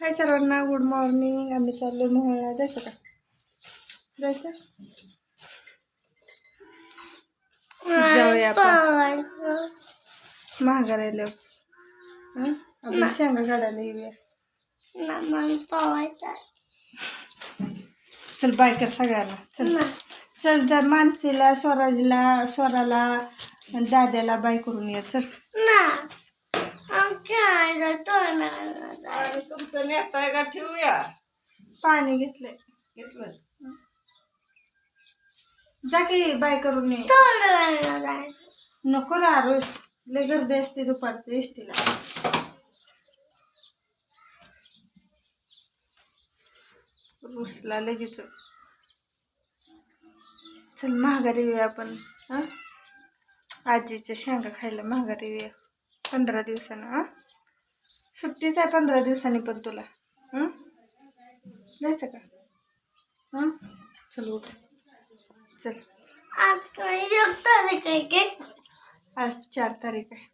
हाय सर्वांना good morning आम्ही चाललो मोहळा. जायचं का? जायचं? जाऊया आपण. महागारायला हं? आपण शेंगा काढायला येऊया. चल बाय कर सगळ्यांना. चल. चल जर मानसीला स्वराजला स्वराला दाद्याला बाय करून ये. चल. आणि तुमचं नेताय का? ठेवूया. पाणी घेतलंय. घेतलं जा की बाय करून ये. नको ना रोज लय गर्दी असते दुपारचं एसटीला. रुसला लगेच. चल महागारी येऊया आपण हा? आजीच्या शेंगा खायला महागारी येऊया. पंधरा दिवसानं हा? सुट्टीच आहे पंधरा दिवसांनी पण तुला हं? जायचं का? हां? चल उठ. चल. आज काय जगता काय काय आज चार तारीख आहे.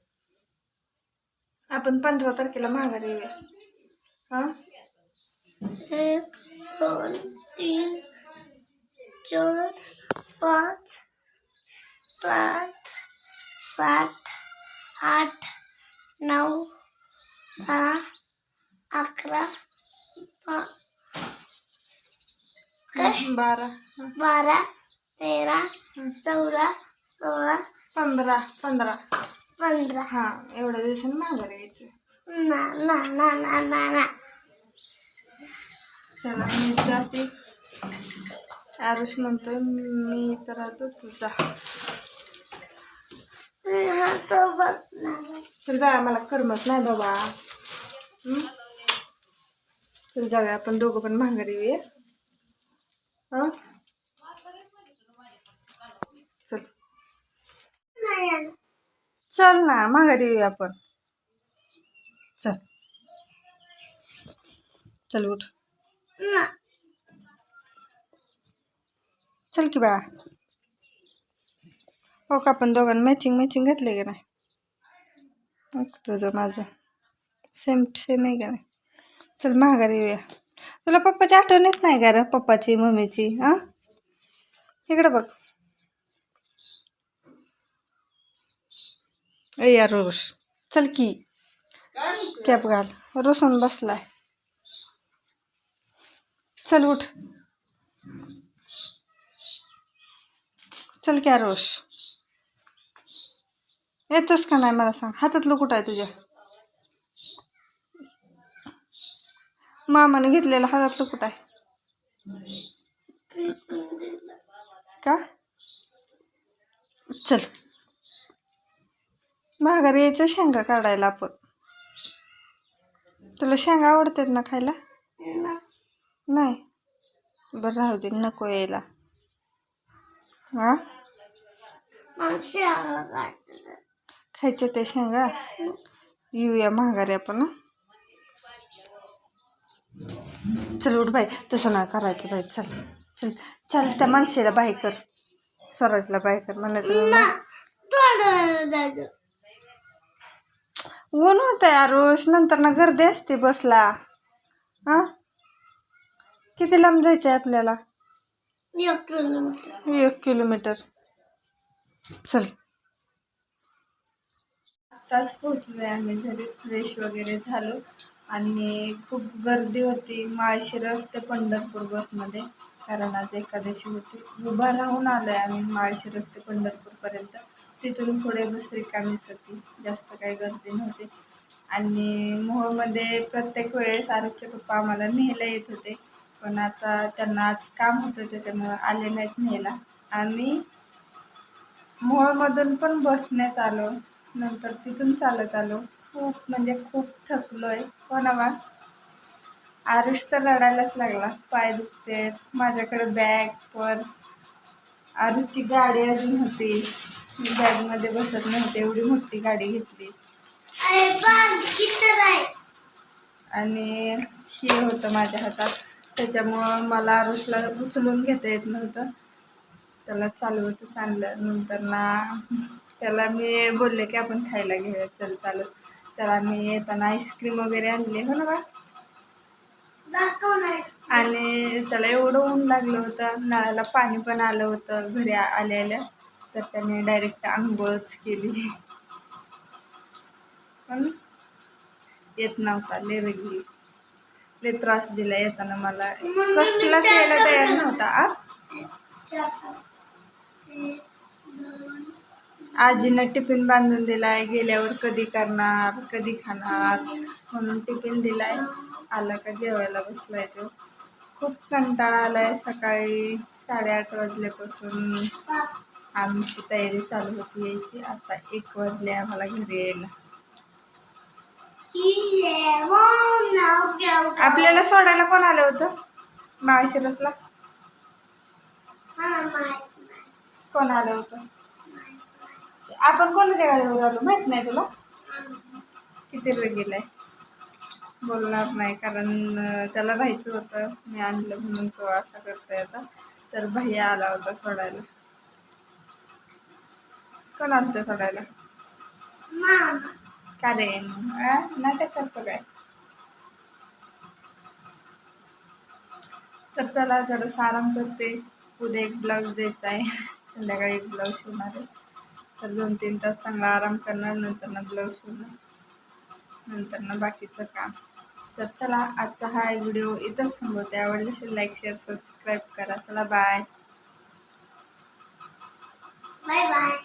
आपण पंधरा तारखेला महागारी येऊया. हां एक दोन तीन चार पाच सात सात आठ नऊ दहा अकरा? बारा. बारा तेरा. चौदा सोळा पंधरा पंधरा पंधरा हां एवढ्या दिवसांनी महागारी यायचं ना ना ना ना ना ना चला मी जाते आरुष म्हणतोय मी तर राहतो तुझा तो बसणार चल बाळा मला करमत नाही बाबा? चल जाऊया आपण दोघं पण महागारी येऊया. हां? चल. नाही चल ना माघारी येऊया आपण. चल. चल उठ. ना चल की बाळा. हो का आपण दोघांना मॅचिंग मॅचिंग घातले का नाही? तुझं माझं. सेम सेम आहे का नाही? चल महागारी येऊया. तुला पप्पाची आठवण येत नाही का रे? पप्पाची मम्मीची हां? इकडं बघ. ए यार रोष चल की. कॅप घाल. रोसून बसलाय. चल उठ. चल क्या रोष येतोस का नाही? मला सांग. हातातलं कुठं आहे तुझ्या? मामाने घेतलेलं हातातलं कुठं आहे? का? चल. माघारी यायचं शेंगा काढायला आपण. तुला शेंगा आवडतात ना खायला? नाही? बरं राहू दे नको यायला. हां? खायचं ते शेंगा? येऊया महागारी आपण? चल उठ बाई तसं नाही करायचं बाई चल चल चल त्या माणसाला बाय कर स्वराजला बाय कर म्हणायचं जायचं ऊन होत आहे आरुष नंतर ना गर्दी असते बसला. हां? किती लांब जायचं आहे आपल्याला? एक किलोमीटर. एक किलोमीटर. चल. आत्ताच पोहोचलोय आम्ही घरी फ्रेश वगैरे झालो. आणि खूप गर्दी होती. माळशिरस ते पंढरपूर बसमध्ये कारण आज एकादशी होती. उभा राहून आलो आहे आम्ही माळशिरस ते पंढरपूरपर्यंत तिथून पुढे बस रिकामीच होती. जास्त काही गर्दी नव्हती. आणि मोहोळमध्ये प्रत्येक वेळेस आरोग्य पप्पा आम्हाला न्यायला येत होते. पण आता त्यांना आज काम होतं त्याच्यामुळं आले नाहीत न्यायला. आम्ही मोहोळमधून पण बसण्यात आलो. नंतर तिथून चालत आलो. खूप म्हणजे खूप थकलो आहे हो ना बा आरुष तर रडायलाच लागला. पाय दुखते माझ्याकडे बॅग पर्स आरुषची गाडी अजून होती. मी बॅगमध्ये बसत नव्हते. एवढी मोठी गाडी घेतली. आणि हे होतं माझ्या हातात. त्याच्यामुळं मला आरुषला उचलून घेता येत नव्हतं. त्याला चालवतच आणलं. नंतर ना त्याला मी बोलले की आपण खायला घेऊया. चल चालत. तर आम्ही येताना आईस्क्रीम वगैरे आणली हो ना बा? आणि त्याला एवढं ऊन लागलं होतं नळाला पाणी पण आलं होतं घरी आ- आल्या आल्या. तर त्याने डायरेक्ट आंघोळच केली. पण येत नव्हता लय रगली लय त्रास दिला येताना मला. कसलाच यायला तयार नव्हता आ? आजीनं टिफिन बांधून दिला आहे गेल्यावर कधी करणार कधी खाणार म्हणून टिफिन दिला आहे आला का जेवायला बसलाय तो. खूप कंटाळा आला आहे सकाळी साडेआठ वाजल्यापासून. आमची तयारी चालू होती यायची. आता एक वाजले आम्हाला घरी यायला. आपल्याला सोडायला कोण आलं होतं? माळशिरसला कोण आलं होतं? आपण कोणाच्या गाडीवर आलो माहीत नाही तुला? किती वेळ गेलाय? बोलणार नाही कारण त्याला राहायचं होतं. मी आणलं म्हणून तो असा करतोय आता. तर भैया आला होता सोडायला. कोण आलं सोडायला? का रे? नाटक करतो काय? तर चला जरासा आराम करते. उद्या एक ब्लाऊज द्यायचा आहे. संध्याकाळी एक ब्लाऊज शिवणार आहे. तर दोन तीन तास चांगला आराम करणार नंतर ना ब्लाऊज शिवणार नंतर ना बाकीचं काम. तर चला आजचा हा व्हिडिओ इथंच थांबवते. आवडले असेल लाईक शेअर सबस्क्राईब करा. चला बाय बाय बाय